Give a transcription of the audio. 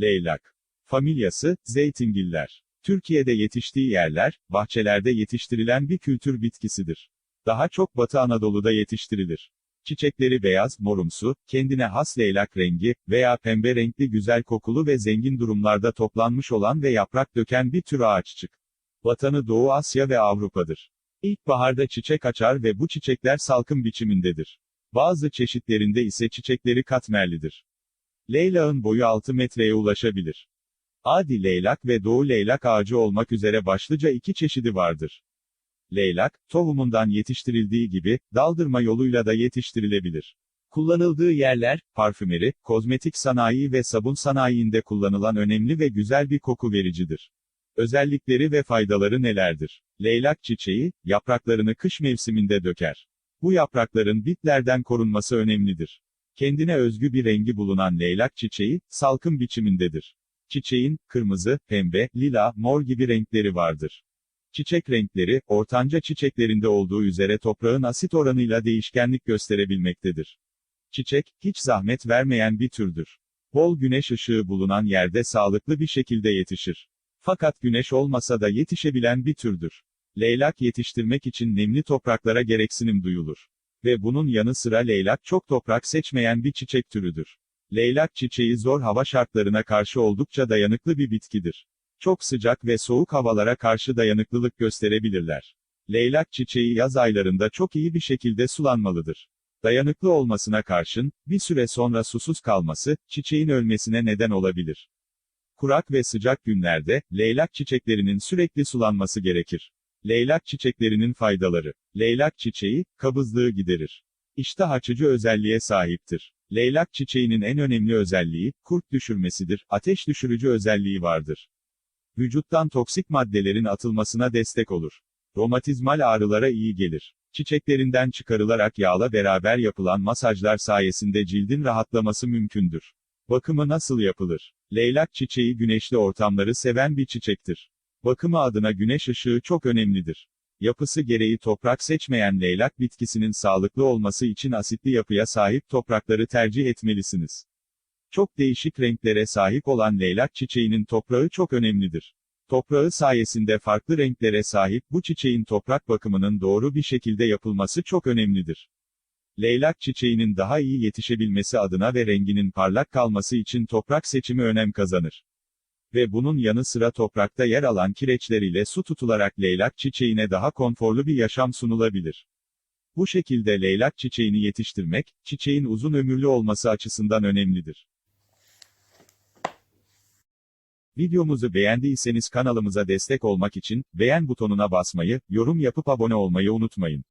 Leylak. Familyası, zeytingiller. Türkiye'de yetiştiği yerler, bahçelerde yetiştirilen bir kültür bitkisidir. Daha çok Batı Anadolu'da yetiştirilir. Çiçekleri beyaz, morumsu, kendine has leylak rengi veya pembe renkli güzel kokulu ve zengin durumlarda toplanmış olan ve yaprak döken bir tür ağaççık. Vatanı Doğu Asya ve Avrupa'dır. İlkbaharda çiçek açar ve bu çiçekler salkım biçimindedir. Bazı çeşitlerinde ise çiçekleri katmerlidir. Leylağın boyu 6 metreye ulaşabilir. Adi leylak ve doğu leylak ağacı olmak üzere başlıca iki çeşidi vardır. Leylak, tohumundan yetiştirildiği gibi, daldırma yoluyla da yetiştirilebilir. Kullanıldığı yerler, parfümeri, kozmetik sanayi ve sabun sanayinde kullanılan önemli ve güzel bir koku vericidir. Özellikleri ve faydaları nelerdir? Leylak çiçeği, yapraklarını kış mevsiminde döker. Bu yaprakların bitlerden korunması önemlidir. Kendine özgü bir rengi bulunan leylak çiçeği, salkım biçimindedir. Çiçeğin, kırmızı, pembe, lila, mor gibi renkleri vardır. Çiçek renkleri, ortanca çiçeklerinde olduğu üzere toprağın asit oranıyla değişkenlik gösterebilmektedir. Çiçek, hiç zahmet vermeyen bir türdür. Bol güneş ışığı bulunan yerde sağlıklı bir şekilde yetişir. Fakat güneş olmasa da yetişebilen bir türdür. Leylak yetiştirmek için nemli topraklara gereksinim duyulur. Ve bunun yanı sıra leylak çok toprak seçmeyen bir çiçek türüdür. Leylak çiçeği zor hava şartlarına karşı oldukça dayanıklı bir bitkidir. Çok sıcak ve soğuk havalara karşı dayanıklılık gösterebilirler. Leylak çiçeği yaz aylarında çok iyi bir şekilde sulanmalıdır. Dayanıklı olmasına karşın, bir süre sonra susuz kalması, çiçeğin ölmesine neden olabilir. Kurak ve sıcak günlerde, leylak çiçeklerinin sürekli sulanması gerekir. Leylak çiçeklerinin faydaları. Leylak çiçeği, kabızlığı giderir. İştah açıcı özelliğe sahiptir. Leylak çiçeğinin en önemli özelliği, kurt düşürmesidir, ateş düşürücü özelliği vardır. Vücuttan toksik maddelerin atılmasına destek olur. Romatizmal ağrılara iyi gelir. Çiçeklerinden çıkarılarak yağla beraber yapılan masajlar sayesinde cildin rahatlaması mümkündür. Bakımı nasıl yapılır? Leylak çiçeği güneşli ortamları seven bir çiçektir. Bakımı adına güneş ışığı çok önemlidir. Yapısı gereği toprak seçmeyen leylak bitkisinin sağlıklı olması için asitli yapıya sahip toprakları tercih etmelisiniz. Çok değişik renklere sahip olan leylak çiçeğinin toprağı çok önemlidir. Toprağı sayesinde farklı renklere sahip bu çiçeğin toprak bakımının doğru bir şekilde yapılması çok önemlidir. Leylak çiçeğinin daha iyi yetişebilmesi adına ve renginin parlak kalması için toprak seçimi önem kazanır. Ve bunun yanı sıra toprakta yer alan kireçler ile su tutularak leylak çiçeğine daha konforlu bir yaşam sunulabilir. Bu şekilde leylak çiçeğini yetiştirmek, çiçeğin uzun ömürlü olması açısından önemlidir. Videomuzu beğendiyseniz kanalımıza destek olmak için, beğen butonuna basmayı, yorum yapıp abone olmayı unutmayın.